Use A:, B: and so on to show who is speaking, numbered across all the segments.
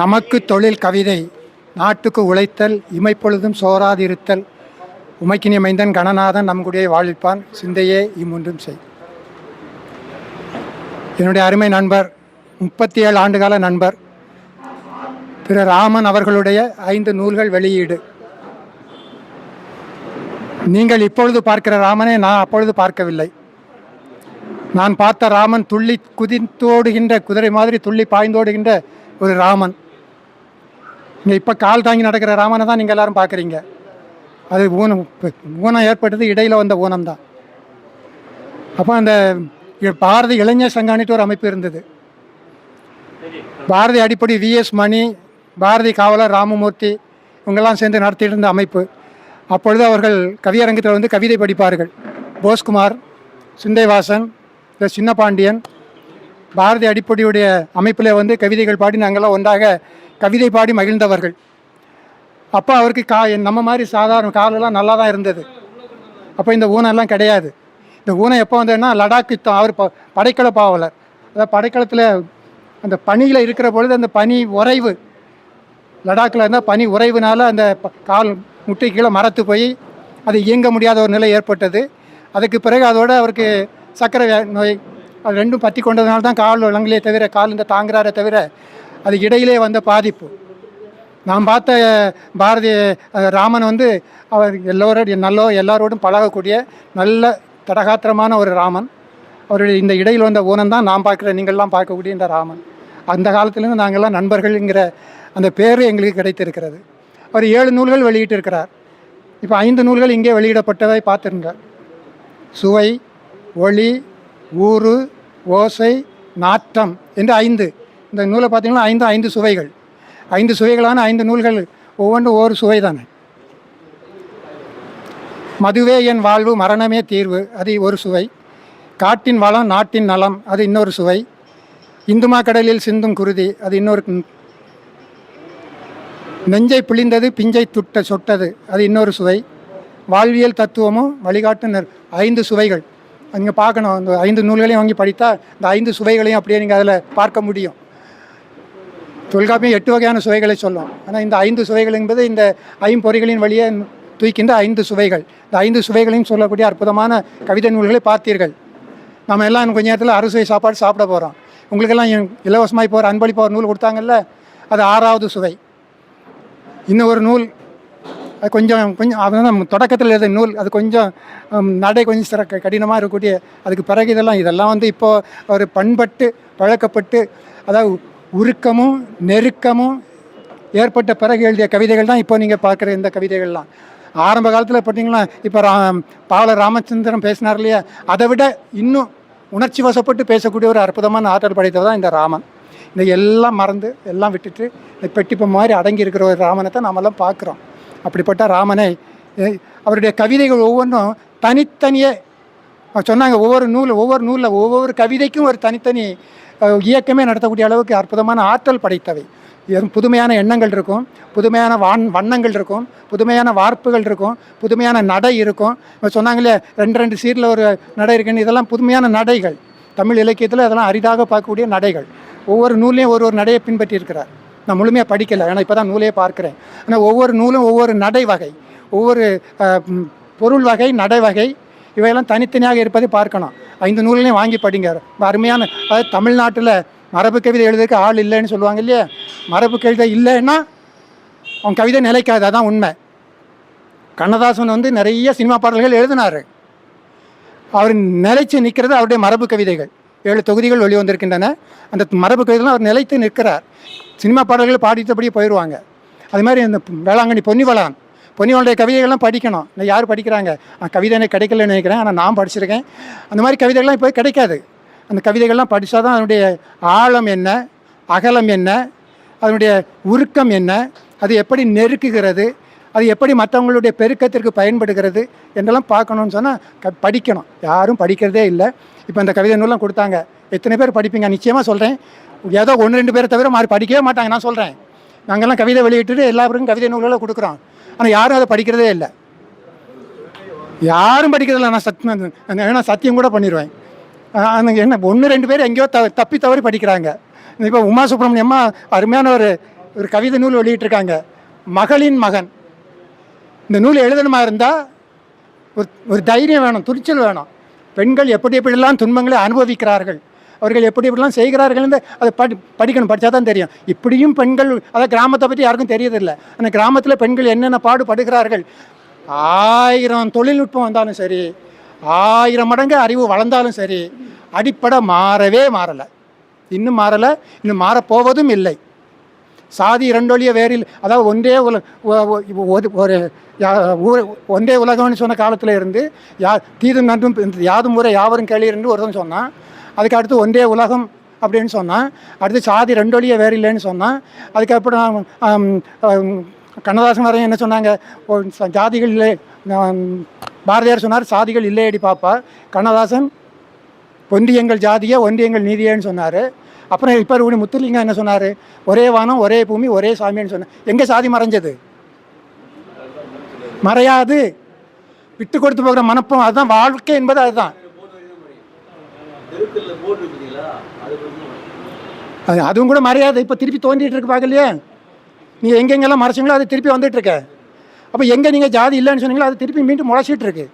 A: நமக்கு தொழில் கவிதை நாட்டுக்கு உழைத்தல் இமைப்பொழுதும் சோராதிருத்தல். உமைக்கினி மைந்தன் கணநாதன் நம்முடைய வாழ்விப்பான். சிந்தையே இம்மொன்றும் செய். என்னுடைய அருமை நண்பர் முப்பத்தி ஏழு ஆண்டுகால நண்பர் திரு ராமன் அவர்களுடைய ஐந்து நூல்கள் வெளியீடு. நீங்கள் இப்பொழுது பார்க்கிற ராமனை நான் அப்பொழுது பார்க்கவில்லை. நான் பார்த்த ராமன் துள்ளி குதித்தோடுகின்ற குதிரை மாதிரி துள்ளி பாய்ந்தோடுகின்ற ஒரு ராமன். இங்கே இப்போ கால் தாங்கி நடக்கிற ராமனை தான் நீங்கள் எல்லாரும் பார்க்குறீங்க அது ஊனம் ஊனம் ஏற்பட்டது இடையில் வந்த ஊனம் தான் அப்போ அந்த இ- பாரதி இளைஞர் சங்கானிட்டு ஒரு அமைப்பு இருந்தது. பாரதி அடிப்படை விஎஸ் மணி பாரதி காவலர் ராமமூர்த்தி இவங்கெல்லாம் சேர்ந்து நடத்திட்டு இருந்த அமைப்பு. அப்பொழுது அவர்கள் கவியரங்கத்தில் வந்து கவிதை படிப்பார்கள். போஸ்குமார் சிந்தைவாசன் இந்த சின்னபாண்டியன் பாரதி அடிப்படையுடைய அமைப்பில் வந்து கவிதைகள் பாடி நாங்கள்லாம் ஒன்றாக கவிதை பாடி மகிழ்ந்தவர்கள். அப்போ அவருக்கு கா நம்ம மாதிரி சாதாரண காலெல்லாம் நல்லா தான் இருந்தது. அப்போ இந்த ஊனம்லாம் கிடையாது. இந்த ஊனம் எப்போ வந்ததுன்னா லடாக் யுத்தம் அவர் ப படைக்கல பாவலர். அதாவது படைக்கலத்தில் அந்த பனியில் இருக்கிற பொழுது அந்த பனி உறைவு. லடாக்கில் இருந்தால் பனி உறைவுனால அந்த கால் முட்டை கீழே மரத்து போய் அது இயங்க முடியாத ஒரு நிலை ஏற்பட்டது. அதுக்கு பிறகு அதோடு அவருக்கு சர்க்கரை நோய் அது ரெண்டும் பற்றி கொண்டதுனால தான் கால் விளங்கலையே தவிர கால் இந்த தாங்குறாரே தவிர அது இடையிலே வந்த பாதிப்பு. நான் பார்த்த பாரதி ராமன் வந்து அவர் எல்லோரோட நல்லோ எல்லாரோடும் பழகக்கூடிய நல்ல தடகாத்திரமான ஒரு ராமன். அவருடைய இந்த இடையில் வந்த ஊனம் தான் நான் பார்க்குற நீங்கள்லாம் பார்க்கக்கூடிய இந்த ராமன். அந்த காலத்துலேருந்து நாங்கள்லாம் நண்பர்கள்ங்கிற அந்த பேர் எங்களுக்கு கிடைத்திருக்கிறது. அவர் ஏழு நூல்கள் வெளியிட்டிருக்கிறார். இப்போ ஐந்து நூல்கள் இங்கே வெளியிடப்பட்டதை பார்த்துருங்க சுவை ஒளி ஊறு ஓசை நாட்டம் என்று ஐந்து. இந்த நூலை பார்த்தீங்கன்னா ஐந்து ஐந்து சுவைகள். ஐந்து சுவைகளான ஐந்து நூல்கள் ஒவ்வொன்றும் ஒவ்வொரு சுவை தானே. மதுவே என் வாழ்வு மரணமே தீர்வு அது ஒரு சுவை. காட்டின் வளம் நாட்டின் நலம் அது இன்னொரு சுவை. இந்துமா கடலில் சிந்தும் குருதி அது இன்னொரு நெஞ்சை பிழிந்தது பிஞ்சை துட்ட சொட்டது அது இன்னொரு சுவை. வாழ்வியல் தத்துவமும் வழிகாட்டு ஐந்து சுவைகள். நீங்கள் பார்க்கணும் அந்த ஐந்து நூல்களையும் வாங்கி படித்தா இந்த ஐந்து சுவைகளையும் அப்படியே நீங்கள் அதில் பார்க்க முடியும். தொல்காப்பியம் எட்டு வகையான சுவைகளை சொல்லும். ஆனால் இந்த ஐந்து சுவைகள் என்பது இந்த ஐம்பொறிகளின் வழியே தூக்கின்ற ஐந்து சுவைகள். இந்த ஐந்து சுவைகளையும் சொல்லக்கூடிய அற்புதமான கவிதை நூல்களை பார்த்தீர்கள். நம்ம எல்லாம் கொஞ்ச நேரத்தில் அறுசுவை சாப்பாடு சாப்பிட போகிறோம் உங்களுக்கெல்லாம் இலவசமாக இப்போ ஒரு அன்பளிப்பு ஒரு நூல் கொடுத்தாங்கல்ல அது ஆறாவது சுவை. இன்னும் ஒரு நூல் அது கொஞ்சம் கொஞ்சம் அதுதான் தொடக்கத்தில் எழுத நூல் அது கொஞ்சம் நடை கொஞ்சம் சிற கடினமாக இருக்கக்கூடிய அதுக்கு பிறகு இதெல்லாம் இதெல்லாம் வந்து இப்போது ஒரு பண்பட்டு பழக்கப்பட்டு அதாவது உருக்கமும் நெருக்கமும் ஏற்பட்ட பிறகு எழுதிய கவிதைகள் தான் இப்போ நீங்கள் பார்க்குற இந்த கவிதைகள்லாம். ஆரம்ப காலத்தில் பார்த்தீங்கன்னா இப்போ ரா பால ராமச்சந்திரன் பேசினார் இல்லையா? அதை விட இன்னும் உணர்ச்சி வசப்பட்டு பேசக்கூடிய ஒரு அற்புதமான ஆற்றல் படைத்தவர் தான் இந்த ராமன். இந்த எல்லாம் மறந்து எல்லாம் விட்டுட்டு இந்த பெட்டிப்ப மாதிரி அடங்கி இருக்கிற ஒரு ராமனை தான் நாமெல்லாம் பார்க்குறோம். அப்படிப்பட்ட ராமனை அவருடைய கவிதைகள் ஒவ்வொன்றும் தனித்தனியே சொன்னாங்க ஒவ்வொரு நூல் ஒவ்வொரு நூலில் ஒவ்வொரு கவிதைக்கும் ஒரு தனித்தனி இயக்கமே நடத்தக்கூடிய அளவுக்கு அற்புதமான ஆற்றல் படைத்தவை. எதுவும் புதுமையான எண்ணங்கள் இருக்கும் புதுமையான வான் வண்ணங்கள் இருக்கும் புதுமையான வார்ப்புகள் இருக்கும் புதுமையான நடை இருக்கும். இப்போ சொன்னாங்களே ரெண்டு ரெண்டு சீரில் ஒரு நடை இருக்குன்னு இதெல்லாம் புதுமையான நடைகள். தமிழ் இலக்கியத்தில் அதெல்லாம் அரிதாக பார்க்கக்கூடிய நடைகள். ஒவ்வொரு நூல்லையும் ஒரு ஒரு நடையை பின்பற்றி இருக்கிறார் நான் முழுமையாக படிக்கலை ஏன்னா இப்போ தான் நூலே பார்க்குறேன். ஆனால் ஒவ்வொரு நூலும் ஒவ்வொரு நடை வகை ஒவ்வொரு பொருள் வகை நடை வகை இவையெல்லாம் தனித்தனியாக இருப்பதை பார்க்கணும். ஐந்து நூல்களையும் வாங்கி படிங்க. ரொம்ப அருமையான அதாவது தமிழ்நாட்டில் மரபு கவிதை எழுதுறதுக்கு ஆள் இல்லைன்னு சொல்லுவாங்க இல்லையா? மரபு கவிதை இல்லைன்னா அவன் கவிதை நிலைக்காது. அதான் உண்மை. கண்ணதாசன் வந்து நிறைய சினிமா பாடல்கள் எழுதினார். அவர் நிலைச்சு நிற்கிறது அவருடைய மரபு கவிதைகள். ஏழு தொகுதிகள் வெளிவந்திருக்கின்றன அந்த மரபு கவிதைகள் அவர் நிலைத்து நிற்கிறார். சினிமா பாடல்கள் பாடித்தபடியே போயிடுவாங்க அது மாதிரி அந்த வேளாங்கண்ணி பொன்னிவளான் பொன்னியோடைய கவிதைகள்லாம் படிக்கணும். இல்லை யார் படிக்கிறாங்க? கவிதை எனக்கு கிடைக்கலன்னு நினைக்கிறேன். ஆனால் நான் படிச்சிருக்கேன். அந்த மாதிரி கவிதைகள்லாம் இப்போ கிடைக்காது. அந்த கவிதைகள்லாம் படித்தா தான் அதனுடைய ஆழம் என்ன? அகலம் என்ன? அதனுடைய உருக்கம் என்ன? அது எப்படி நெருக்குகிறது? அது எப்படி மற்றவங்களுடைய பெருக்கத்திற்கு பயன்படுகிறது? என்றெல்லாம் பார்க்கணும்னு சொன்னால் க படிக்கணும். யாரும் படிக்கிறதே இல்லை. இப்போ இந்த கவிதை நூலாம் கொடுத்தாங்க. எத்தனை பேர் படிப்பீங்க? நிச்சயமாக சொல்கிறேன் ஏதோ ஒன்று ரெண்டு பேரை தவிர மாறி படிக்கவே மாட்டாங்க. நான் சொல்கிறேன் நாங்கள்லாம் கவிதை வெளியிட்டுட்டு எல்லாருக்கும் கவிதை நூல்களை கொடுக்குறோம். ஆனால் யாரும் அதை படிக்கிறதே இல்லை. யாரும் படிக்கிறதில்ல. நான் சத் ஏன்னா சத்தியம் கூட பண்ணிடுவேன் அந்த என்ன ஒன்று ரெண்டு பேர் எங்கேயோ த தப்பி தவறி படிக்கிறாங்க. இப்போ உமா சுப்பிரமணியம்மா அருமையான ஒரு ஒரு கவிதை நூல் வெளியிட்டிருக்காங்க. மகளின் மகன். இந்த நூல் எழுதணுமா இருந்தால் ஒரு ஒரு தைரியம் வேணும் துணிச்சல் வேணும். பெண்கள் எப்படி எப்படிலாம் துன்பங்களை அனுபவிக்கிறார்கள் அவர்கள் எப்படி இப்படிலாம் செய்கிறார்கள்னு அதை படி படிக்கணும் படித்தா தான் தெரியும். இப்படியும் பெண்கள் அதாவது கிராமத்தை பற்றி யாருக்கும் தெரியறதில்ல. அந்த கிராமத்தில் பெண்கள் என்னென்ன பாடுபடுகிறார்கள்? ஆயிரம் தொழில்நுட்பம் வந்தாலும் சரி ஆயிரம் மடங்கு அறிவு வளர்ந்தாலும் சரி அடிப்படை மாறவே மாறலை. இன்னும் மாறலை இன்னும் மாறப்போவதும் இல்லை. சாதி இரண்டொழிய வேறில் அதாவது ஒன்றே உல ஒரு ஒரு ஊர் ஒன்றே உலகம்னு சொன்ன காலத்தில் இருந்து யா தீதும் நன்றும் யாதும் ஊரை யாவரும் கேளீர்னு ஒருத்தன் சொன்னான். அதுக்கு அடுத்து ஒன்றே உலகம் அப்படின்னு சொன்னான். அடுத்து சாதி ரெண்டொழியை வேறு இல்லைன்னு சொன்னான். அதுக்கப்புறம் கண்ணதாசன் வரையும் என்ன சொன்னாங்க? ஜாதிகள் இல்லை பாரதியார் சொன்னார் சாதிகள் இல்லையடி பாப்பா. கண்ணதாசன் ஒன்றியங்கள் ஜாதியே ஒன்றியங்கள் நீதியேன்னு சொன்னார். அப்புறம் இப்போ ஒரு முத்துலிங்கம் என்ன சொன்னார்? ஒரே வானம் ஒரே பூமி ஒரே சாமின்னு சொன்னார் எங்கே சாதி மறைஞ்சது? மறையாது. விட்டு கொடுத்து போகிற மனப்பம் அதுதான் வாழ்க்கை என்பது அதுதான்
B: தெருக்கல்ல போர்டு இருக்குதுங்களா அது கொஞ்சம்
A: அது அதுவும் கூட மறையாது இப்போ திருப்பி தோண்டிகிட்டு இருக்கு பார்க்கலையே நீங்கள் எங்கெங்கெல்லாம் மறைச்சிங்களோ அது திருப்பி வந்துட்டுருக்க அப்போ எங்கே நீங்கள் ஜாதி இல்லைன்னு சொன்னீங்களோ அது திருப்பி மீண்டும் முளைச்சிட்டு இருக்கு.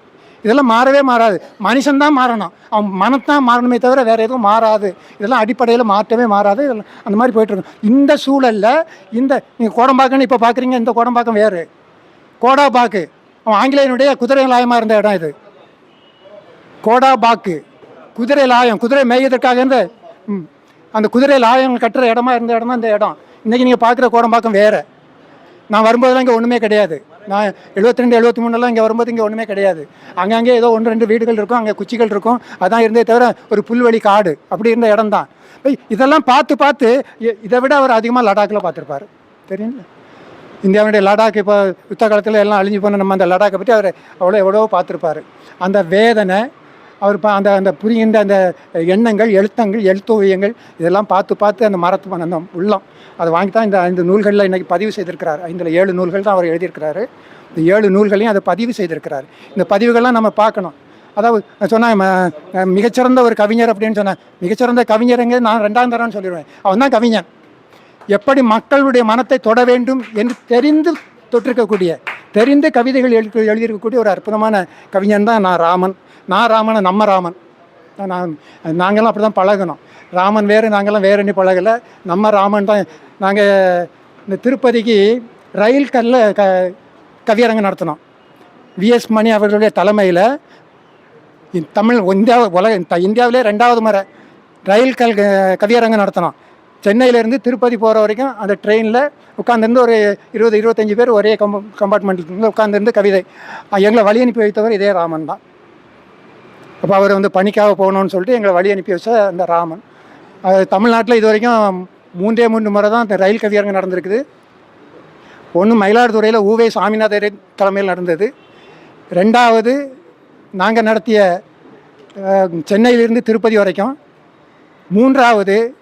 A: இதெல்லாம் மாறவே மாறாது. மனுஷன்தான் மாறணும். அவன் மனத்தான் மாறணுமே தவிர வேறு எதுவும் மாறாது. இதெல்லாம் அடிப்படையில் மாற்றவே மாறாது. இதெல்லாம் அந்த மாதிரி போயிட்டுருக்கும் இந்த சூழலில் இந்த நீங்கள் கோடம்பாக்கன்னு இப்போ பார்க்குறீங்க இந்த கோடம்பாக்கம் வேறு. கோடாபாக்கு. அவன் ஆங்கிலேயனுடைய குதிரை லாயமாக இருந்த இடம் இது. கோடாபாக்கு. குதிரை லாயம் குதிரை மேய்வதற்காக இருந்த ம், அந்த குதிரை லாயம் கட்டுற இடமா இருந்த இடம் தான் இந்த இடம். இன்றைக்கி நீங்கள் பார்க்குற கோடம்பாக்கம் வேறு. நான் வரும்போதெல்லாம் இங்கே ஒன்றுமே கிடையாது. நான் எழுபத்தி ரெண்டு எழுபத்தி மூணுலாம் இங்கே வரும்போது இங்கே ஒன்றுமே கிடையாது. அங்கங்கே ஏதோ ஒன்று ரெண்டு வீடுகள் இருக்கும் அங்கே குச்சிகள் இருக்கும். அதான் இருந்தே தவிர ஒரு புல்வெளி காடு அப்படி இருந்த இடம் தான் இதெல்லாம் பார்த்து பார்த்து இதை விட அவர் அதிகமாக லடாக்கில் பார்த்துருப்பாரு. தெரியுங்களா? இந்தியாவுடைய லடாக் இப்போ யுத்த காலத்தில் எல்லாம் அழிஞ்சு போன நம்ம அந்த லடாக்கை பற்றி அவர் அவ்வளோ எவ்வளோ பார்த்துருப்பாரு. அந்த வேதனை அவர் பா அந்த அந்த புரிகின்ற அந்த எண்ணங்கள் எழுத்தங்கள் எழுத்தோவியங்கள் இதெல்லாம் பார்த்து பார்த்து அந்த மரத்து அந்த உள்ளம் அதை வாங்கி தான் இந்த ஐந்து நூல்களில் இன்றைக்கி பதிவு செய்திருக்கிறார். ஐந்தில் ஏழு நூல்கள் தான் அவர் எழுதியிருக்கிறாரு. இந்த ஏழு நூல்களையும் அதை பதிவு செய்திருக்கிறார். இந்த பதிவுகள்லாம் நம்ம பார்க்கணும். அதாவது சொன்னால் சொன்னேன் ம- மிகச்சிறந்த ஒரு கவிஞர் அப்படின்னு சொன்னேன். மிகச்சிறந்த கவிஞருங்க நான் ரெண்டாம் தரம்னு சொல்லிடுவேன். அவன் தான் கவிஞன். எப்படி மக்களுடைய மனத்தை தொட வேண்டும் என்று தெரிந்து தொற்றிருக்கக்கூடிய தெரிந்து கவிதைகள் எழு எழுதியிருக்கக்கூடிய ஒரு அற்புதமான கவிஞன் தான் நான் ராமன். நான் ராமன் நம்ம ராமன். நான் நாங்களாம் அப்படி தான் பழகணும். ராமன் வேறு நாங்களாம் வேறு வேறுன்னு பழகலை. நம்ம ராமன் தான். நாங்கள் இந்த திருப்பதிக்கு ரயில் கல்ல க கவியரங்கம் நடத்தினோம். விஎஸ் மணி அவர்களுடைய தலைமையில் தமிழ் இந்தியா உலக இந்தியாவிலே ரெண்டாவது முறை ரயில் கல் கவியரங்கம் நடத்தினோம். சென்னையிலேருந்து திருப்பதி போகிற வரைக்கும் அந்த ட்ரெயினில் உட்காந்துருந்து ஒரு இருபது இருபத்தஞ்சி பேர் ஒரே கம்ப கம்பார்ட்மெண்ட்டில் உட்காந்துருந்து கவிதை எங்களை வழி அனுப்பி வைத்தவர் இதே ராமன் தான். அப்போ அவர் வந்து பணிக்காக போகணும்னு சொல்லிட்டு எங்களை வழி அனுப்பி வச்ச அந்த ராமன். அது தமிழ்நாட்டில் இது வரைக்கும் மூன்றே மூன்று முறை தான் இந்த ரயில் கவியரங்கம் நடந்திருக்குது. ஒன்று மயிலாடுதுறையில் ஊவே சாமிநாதர் தலைமையில் நடந்தது. ரெண்டாவது நாங்கள் நடத்திய சென்னையிலிருந்து திருப்பதி வரைக்கும். மூன்றாவது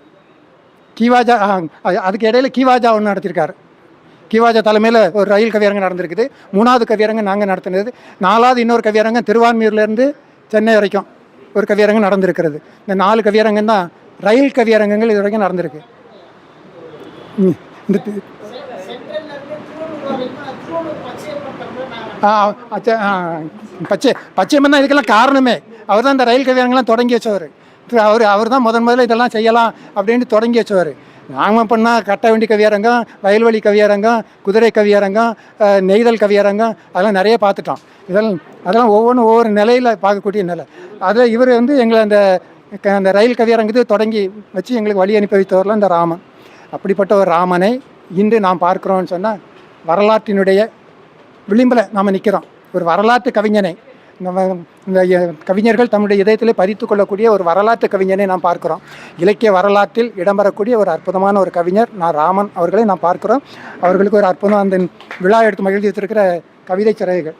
A: கீவாஜா ஆ, அது- அதுக்கு இடையில் கீவாஜா ஒன்று நடத்தியிருக்காரு கீவாஜா தலைமையில் ஒரு ரயில் கவியரங்கம் நடந்திருக்குது. மூணாவது கவியரங்கம் நாங்கள் நடத்தினது. நாலாவது இன்னொரு கவியரங்கம் திருவான்மியூர்லேருந்து சென்னை வரைக்கும் ஒரு கவியரங்கம் நடந்திருக்கிறது. இந்த நாலு கவியரங்கம் தான் ரயில் கவியரங்கங்கள் இது வரைக்கும் நடந்திருக்கு. ம், இந்த ஆ, அச்ச- ஆ, பச்சை பச்சையம்மன் தான் இதுக்கெல்லாம் காரணமே. அவர் தான் இந்த ரயில் கவியரங்கெல்லாம் தொடங்கி வச்சவர். அவர் அவர் தான் முதன் முதல்ல இதெல்லாம் செய்யலாம் அப்படின்னு தொடங்கி வச்சவர். நாங்கள் பண்ணால் கட்ட வேண்டி கவியரங்கம் வயல்வெளி கவியரங்கம் குதிரை கவியரங்கம் நெய்தல் கவியரங்கம் அதெல்லாம் நிறைய பார்த்துட்டோம். இதெல்லாம் அதெல்லாம் ஒவ்வொன்றும் ஒவ்வொரு நிலையில் பார்க்கக்கூடிய நிலை. அதில் இவர் வந்து எங்களை அந்த க- அந்த ரயில் கவியரங்கத்தை தொடங்கி வச்சு எங்களுக்கு வழி அனுப்பி வைத்தவர்லாம் இந்த ராமன். அப்படிப்பட்ட ஒரு ராமனை இன்று நாம் பார்க்குறோம்னு சொன்னால் வரலாற்றினுடைய விளிம்பில் நாம் நிற்கிறோம் ஒரு வரலாற்று கவிஞனை. இந்த கவிஞர்கள் தம்முடைய இதயத்திலே பதித்து கொள்ளக்கூடிய ஒரு வரலாற்று கவிஞனை நாம் பார்க்கிறோம். இலக்கிய வரலாற்றில் இடம்பெறக்கூடிய ஒரு அற்புதமான ஒரு கவிஞர் நான் ராமன் அவர்களை நாம் பார்க்கிறோம். அவர்களுக்கு ஒரு அற்புதம் அந்த விழா எடுத்து மகிழ்ச்சி வைத்திருக்கிற கவிதை சிறைகள்.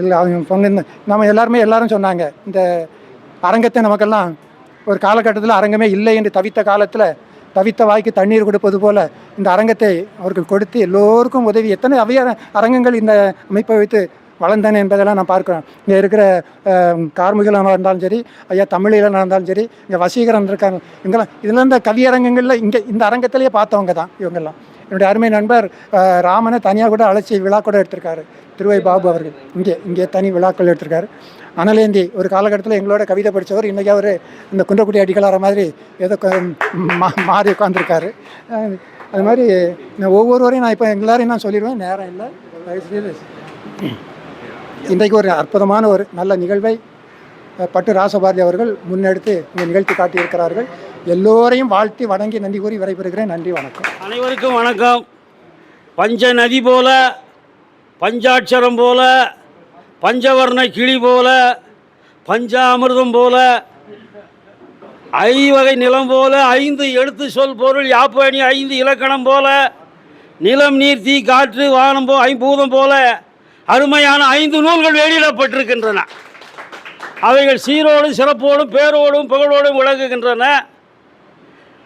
A: இல்லை அவங்க சொன்ன நம்ம எல்லாருமே எல்லாரும் சொன்னாங்க இந்த அரங்கத்தை நமக்கெல்லாம் ஒரு காலகட்டத்தில் அரங்கமே இல்லை என்று தவித்த காலத்தில் தவித்த வாய்க்கு தண்ணீர் கொடுப்பது போல இந்த அரங்கத்தை அவர்கள் கொடுத்து எல்லோருக்கும் உதவி. எத்தனை அவைய அரங்கங்கள் இந்த அமைப்பை வைத்து வளர்ந்தேன் என்பதெல்லாம் நான் பார்க்குறேன். இங்கே இருக்கிற கார்மிகளாக இருந்தாலும் சரி ஐயா தமிழில் இருந்தாலும் சரி இங்கே வசீகரன் இருக்காங்க இங்கெல்லாம் இதெல்லாம் இந்த கவியரங்கங்களில் இங்கே இந்த அரங்கத்திலேயே பார்த்தவங்க தான் இவங்கெல்லாம். என்னுடைய அருமை நண்பர் ராமனை தனியாக கூட அழைச்சி விழா கூட எடுத்திருக்காரு. திருவை பாபு அவர்கள். இங்கே இங்கே தனி விழாக்கள் எடுத்திருக்காரு. அனலேந்தி ஒரு காலகட்டத்தில் எங்களோட கவிதை படித்தவர் இன்றைக்கி அவர் இந்த குன்றக்குடி அடிகளார மாதிரி ஏதோ மா- மாறி உட்காந்துருக்காரு அது மாதிரி நான் ஒவ்வொருவரையும் நான் இப்போ எல்லாரையும் நான் சொல்லிடுவேன். நேரம் இல்லை. தயவுசெய்து இன்றைக்கு ஒரு அற்புதமான ஒரு நல்ல நிகழ்வை பட்டு ராசபாரதி அவர்கள் முன்னெடுத்து இங்கே நிகழ்த்தி காட்டியிருக்கிறார்கள். எல்லோரையும் வாழ்த்தி வணங்கி நன்றி கூறி விடைபெறுகிறேன். நன்றி வணக்கம்.
C: அனைவருக்கும் வணக்கம். பஞ்ச நதி போல பஞ்சாட்சரம் போல பஞ்சவர்ண கிளி போல பஞ்சாமிர்தம் போல ஐவகை நிலம் போல ஐந்து எழுத்து சொல் பொருள் யாப்பணி ஐந்து இலக்கணம் போல நிலம் நீர் தீ காற்று வானம் போ ஐம்பூதம் போல அருமையான ஐந்து நூல்கள் வெளியிடப்பட்டிருக்கின்றன. அவைகள் சீரோடும் சிறப்போடும் பேரோடும் புகழோடும் விளங்குகின்றன.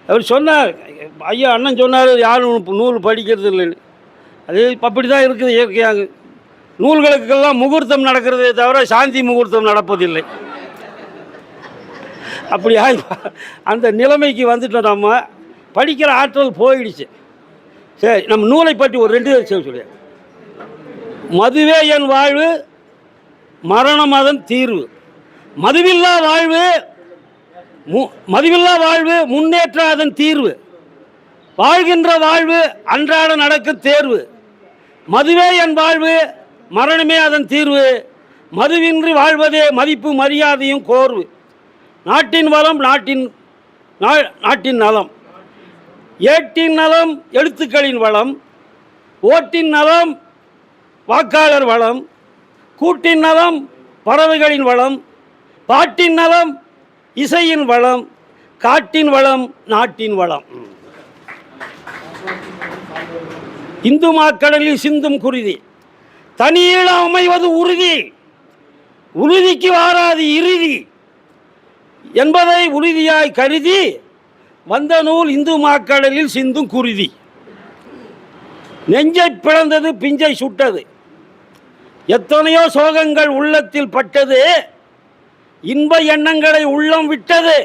C: அவர் சொன்னார் ஐயா அண்ணன் சொன்னார் யாரும் நூல் படிக்கிறது இல்லைன்னு. அது அப்படி தான் இருக்குது இயற்கையாக. நூல்களுக்கெல்லாம் முகூர்த்தம் நடக்கிறதே தவிர சாந்தி முகூர்த்தம் நடப்பதில்லை. அப்படியா அந்த நிலைமைக்கு வந்துட்டோம் நம்ம. படிக்கிற ஆற்றல் போயிடுச்சு. சரி நம்ம நூலை பற்றி ஒரு ரெண்டு விஷயம் சொல்லுவேன் மதுவே என் வாழ்வு மரணம் அதன் தீர்வு. மதுவில்லா வாழ்வு மு- மதுவில்லா வாழ்வு முன்னேற்ற அதன் தீர்வு. வாழ்கின்ற வாழ்வு அன்றாட நடக்கும் தேர்வு. மதுவே என் வாழ்வு மரணமே அதன் தீர்வு. மதுவின்றி வாழ்வதே மதிப்பு மரியாதையும் கோர்வு. நாட்டின் வளம் நாட்டின் நா- நாட்டின் நலம். ஏட்டின் நலம் எழுத்துக்களின் வளம். ஓட்டின் நலம் வாக்காளர் வளம் கூட்டின் நலம் பறவைகளின் வளம் பாட்டின் நலம் இசையின் வளம் காட்டின் வளம் நாட்டின் வளம். இந்து மாக்கடலில் சிந்தும் குருதி தனியில் அமைவது உறுதி உறுதிக்கு வாராது இறுதி என்பதை உறுதியாய் கருதி வந்த நூல் இந்து மாக்கடலில் சிந்தும் குருதி. நெஞ்சை பிளந்தது பிஞ்சை சுட்டது. எத்தனையோ சோகங்கள் உள்ளத்தில் பட்டது. இன்ப எண்ணங்களை உள்ளம் விட்டது.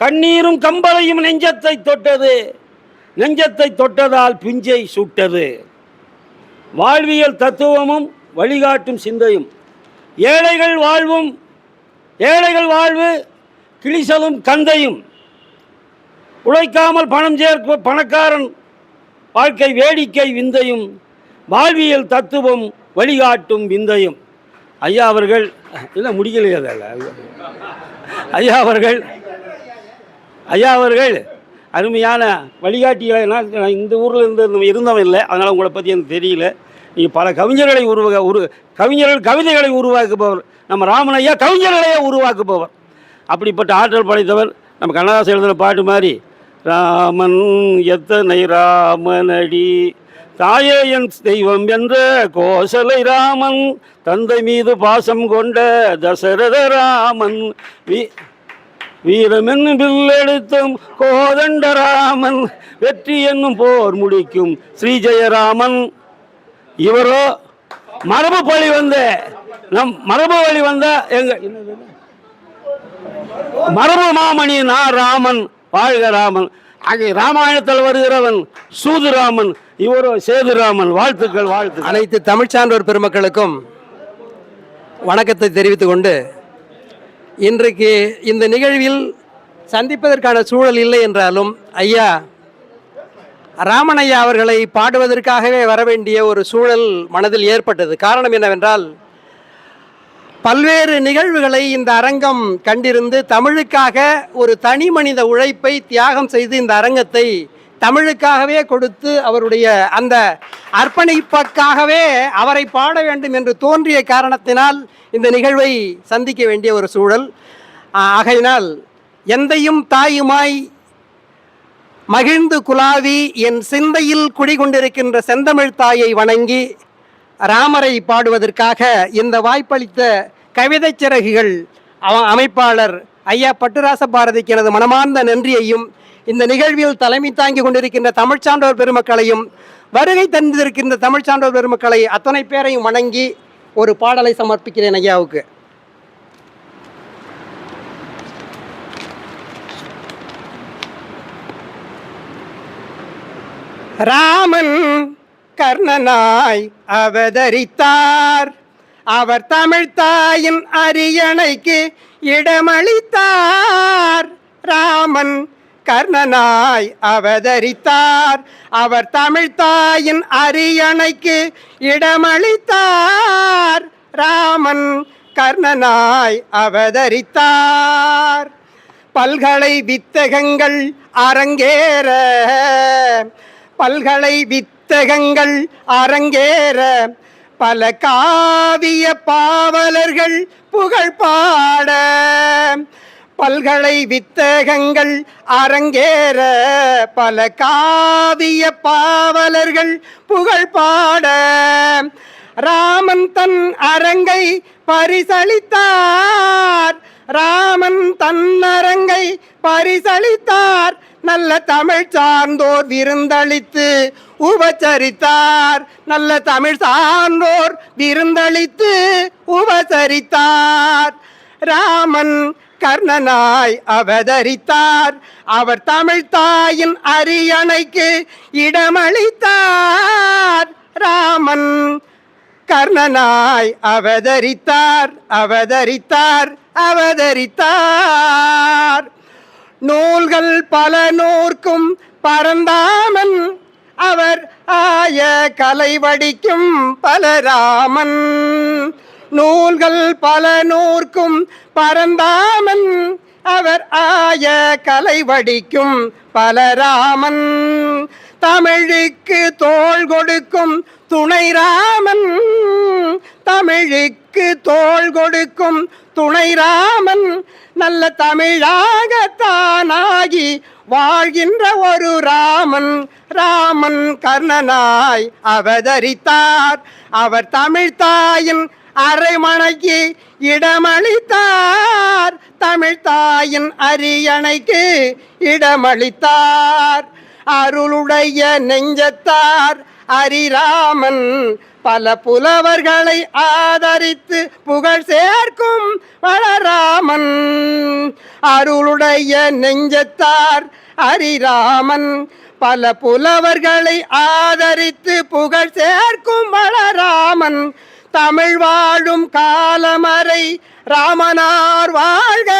C: கண்ணீரும் கம்பலையும் நெஞ்சத்தை தொட்டது. நெஞ்சத்தை தொட்டதால் பிஞ்சை சுட்டது. வாழ்வியல் தத்துவமும் வழிகாட்டும் சிந்தையும். ஏழைகள் வாழ்வும் ஏழைகள் வாழ்வு கிளிசலும் கந்தையும். உழைக்காமல் பணம் சேர்ப்பு பணக்காரன் வாழ்க்கை வேடிக்கை விந்தையும். வாழ்வியல் தத்துவம் வழிகாட்டும் விந்தையும். ஐயா அவர்கள் இல்லை முடிக்கலையே அதில் ஐயா அவர்கள் ஐயா அவர்கள் அருமையான வழிகாட்டிகளை நான் இந்த ஊரில் இருந்து இருந்தவன் இல்லை. அதனால் உங்களை பற்றி எனக்கு தெரியல. நீங்கள் பல கவிஞர்களை உருவாக உரு கவிஞர்கள் கவிதைகளை உருவாக்குபவர். நம்ம ராமன் ஐயா கவிஞர்களையே உருவாக்குபவர். அப்படிப்பட்ட ஆற்றல் படைத்தவர் நம்ம கண்ணதாசன் எழுதுகிற பாட்டு மாதிரி ராமன் எத்தனை ராமனடி தாயே என் தெய்வம் என்ற கோசலை ராமன் தந்தை மீது பாசம் கொண்ட தசரத ராமன். வீ வீரமென்னும் வில்லெடுத்தும் கோதண்டராமன் வெற்றி என்னும் போர் முடிக்கும் ஸ்ரீஜெயராமன். இவரோ மரபு பழி வந்த நம் மரபு வழி வந்த எங்க மரபு மாமணி நான் ராமன் வாழ்க ராமன். ஆகிய ராமாயணத்தில் வருகிறவன் சூதுராமன் இவரோ சேதுராமன் வாழ்த்துக்கள் வாழ்த்து
D: அனைத்து தமிழ் சான்றோர் பெருமக்களுக்கும் வணக்கத்தை தெரிவித்துக் கொண்டு இன்றைக்கு இந்த நிகழ்வில் சந்திப்பதற்கான சூழல் இல்லை என்றாலும் ஐயா ராமனையா அவர்களை பாடுவதற்காகவே வர வேண்டிய ஒரு சூழல் மனதில் ஏற்பட்டது. காரணம் என்னவென்றால் பல்வேறு நிகழ்வுகளை இந்த அரங்கம் கண்டிருந்து தமிழுக்காக ஒரு தனி மனித உழைப்பை தியாகம் செய்து இந்த அரங்கத்தை தமிழுக்காகவே கொடுத்து அவருடைய அந்த அர்ப்பணிப்பக்காகவே அவரை பாட வேண்டும் என்று தோன்றிய காரணத்தினால் இந்த நிகழ்வை சந்திக்க வேண்டிய ஒரு சூழல். ஆகையினால் எந்தையும் தாயுமாய் மகிழ்ந்து குலாவி என் சிந்தையில் குடிகொண்டிருக்கின்ற செந்தமிழ் தாயை வணங்கி ராமரை பாடுவதற்காக இந்த வாய்ப்பளித்த கவிதைச் சிறகுகள் அமைப்பாளர் ஐயா பட்டுராச பாரதிக்கு எனது மனமார்ந்த நன்றியையும் இந்த நிகழ்வில் தலைமை தாங்கி கொண்டிருக்கின்ற தமிழ் சான்றோர் பெருமக்களையும் வருகை தந்திருக்கின்ற தமிழ்ச் சான்றோர் பெருமக்களை அத்தனை பேரையும் வணங்கி ஒரு பாடலை சமர்ப்பிக்கிறேன் ஐயாவுக்கு. ராமன் கர்ணனாய் அவதரித்தார். அவர் தமிழ் தாயின் அரியணைக்கு இடமளித்தார். ராமன் கர்ணனாய் அவதரித்தார். அவர் தமிழ் தாயின் அரியணைக்கு இடமளித்தார். ராமன் கர்ணனாய் அவதரித்தார். பல்கலை வித்தகங்கள் அரங்கேற. பல்கலை வித்தகங்கள் அரங்கேற. பல காவிய பாவலர்கள் புகழ் பாட. பல்கலை வித்தகங்கள் அரங்கேற பல காவிய பாவலர்கள் புகழ் பாட. ராமன் தன் அரங்கை பரிசளித்தார். ராமன் தன் அரங்கை பரிசளித்தார். நல்ல தமிழ் சார்ந்தோர் விருந்தளித்து உபசரித்தார். நல்ல தமிழ் சார்ந்தோர் விருந்தளித்து உபசரித்தார். ராமன் கர்ணனாய் அவதரித்தார். அவர் தமிழ் தாயின் அரியணைக்கு இடமளித்தார். ராமன் கர்ணனாய் அவதரித்தார் அவதரித்தார் அவதரித்தார். நூல்கள் பல நூற்கும் பரந்தாமன். அவர் ஆய கலை வடிக்கும் பலராமன் நூல்கள் பல நூற்கும் பரந்தாமன். அவர் ஆய கலை வடிக்கும் பலராமன். தமிழுக்கு தோள் கொடுக்கும் துணை ராமன் தமிழுக்கு தோள் கொடுக்கும் துணை ராமன் நல்ல தமிழாகத்தானாகி வாழ்கின்ற ஒரு ராமன். ராமன் கர்ணனாய் அவதரித்தார். அவர் தமிழ்தாயின் அரைமணைக்கு இடமளித்தார். தமிழ் தாயின் அரியணைக்கு இடமளித்தார். அருளுடைய நெஞ்சத்தார் அரிராமன். பல புலவர்களை ஆதரித்து புகழ் சேர்க்கும் வளராமன். அருளுடைய நெஞ்சத்தார் அரிராமன். பல புலவர்களை ஆதரித்து புகழ் சேர்க்கும் வளராமன். தமிழ் வாழும் காலமறை ராமனார் வாழ்க.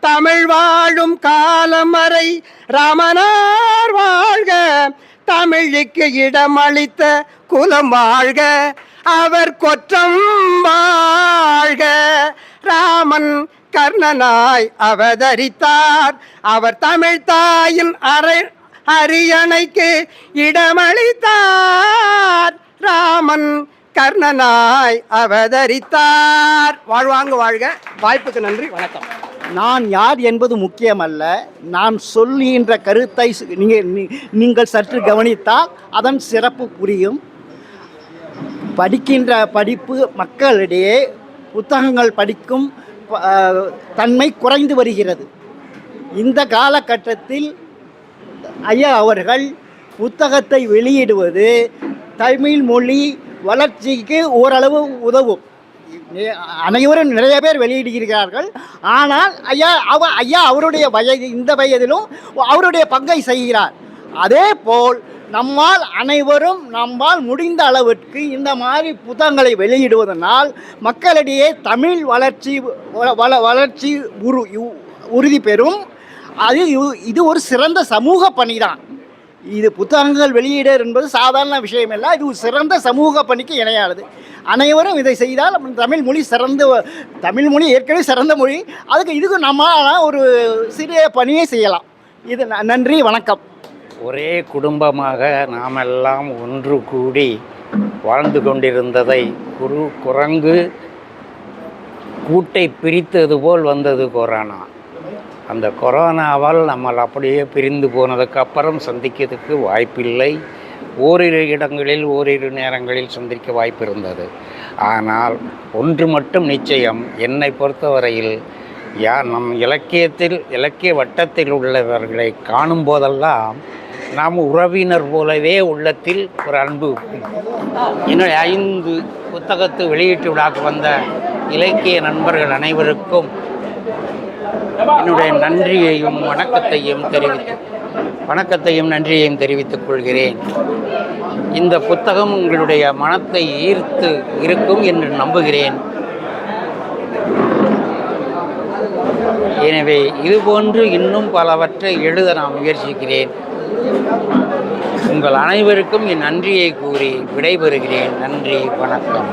D: தமிழ் வாழும் காலமறை ராமனார் வாழ்க. தமிழுக்கு இடமளித்த குலம் வாழ்க. அவர் கொற்றம் வாழ்க. ராமன் கர்ணனாய் அவதரித்தார். அவர் தமிழ் தாயின் அரை அரியணைக்கு இடமளித்தார். ராமன் கர்ணனாய் அவதரித்தார். வாழ்வாங்க வாழ்க. வாய்ப்புக்கு நன்றி. வணக்கம்.
E: நான் யார் என்பது முக்கியமல்ல. நான் சொல்லுகின்ற கருத்தை நீங்கள் நீங்கள் சற்று கவனித்தால் அதன் சிறப்பு புரியும். படிக்கின்ற படிப்பு மக்களிடையே புத்தகங்கள் படிக்கும் தன்மை குறைந்து வருகிறது. இந்த காலகட்டத்தில் ஐயா அவர்கள் புத்தகத்தை வெளியிடுவது தமிழ் மொழி வளர்ச்சிக்கு ஓரளவு உதவும். அனைவரும் நிறைய பேர் வெளியிடுகிறார்கள். ஆனால் ஐயா அவ ஐயா அவருடைய வயது இந்த வயதிலும் அவருடைய பங்கை செய்கிறார். அதே போல் நம்மால் அனைவரும் நம்மால் முடிந்த அளவிற்கு இந்த மாதிரி புத்தகங்களை வெளியிடுவதனால் மக்களிடையே தமிழ் வளர்ச்சி வள வளர்ச்சி உரு உறுதி பெறும். அது இது ஒரு சிறந்த சமூக பணி தான் இது புத்தகங்கள் வெளியீடு என்பது சாதாரண விஷயம் இல்லை இது ஒரு சிறந்த சமூக பணிக்கு இணையானது. அனைவரும் இதை செய்தால் நம்ம தமிழ் மொழி சிறந்த தமிழ் மொழி ஏற்கனவே சிறந்த மொழி. அதுக்கு இதுக்கு நம்ம ஒரு சிறிய பணியை செய்யலாம். இது ந- நன்றி வணக்கம்.
F: ஒரே குடும்பமாக நாமெல்லாம் ஒன்று கூடி வாழ்ந்து கொண்டிருந்ததை குரு குரங்கு கூட்டை பிரித்தது போல் வந்தது கொரோனா. அந்த கொரோனாவால் நம்மள் அப்படியே பிரிந்து போனதுக்கப்புறம் சந்திக்கிறதுக்கு வாய்ப்பில்லை. ஓரிரு இடங்களில் ஓரிரு நேரங்களில் சந்திக்க வாய்ப்பு இருந்தது ஆனால் ஒன்று மட்டும் நிச்சயம் என்னை பொறுத்தவரையில் யார் நம் இலக்கியத்தில் இலக்கிய வட்டத்தில் உள்ளவர்களை காணும் போதெல்லாம் நாம் உறவினர் போலவே உள்ளத்தில் ஒரு அன்பு. என்னுடைய ஐந்து புத்தகத்து வெளியீட்டு விழாக்கு வந்த இலக்கிய நண்பர்கள் அனைவருக்கும் என்னுடைய நன்றியையும் வணக்கத்தையும் தெரிவித்து வணக்கத்தையும் நன்றியையும் தெரிவித்துக் கொள்கிறேன். இந்த புத்தகம் உங்களுடைய மனத்தை ஈர்த்து இருக்கும் என்று நம்புகிறேன். எனவே இதுபோன்று இன்னும் பலவற்றை எழுத நான் முயற்சிக்கிறேன். உங்கள் அனைவருக்கும் என் நன்றியை கூறி விடைபெறுகிறேன். நன்றி வணக்கம்.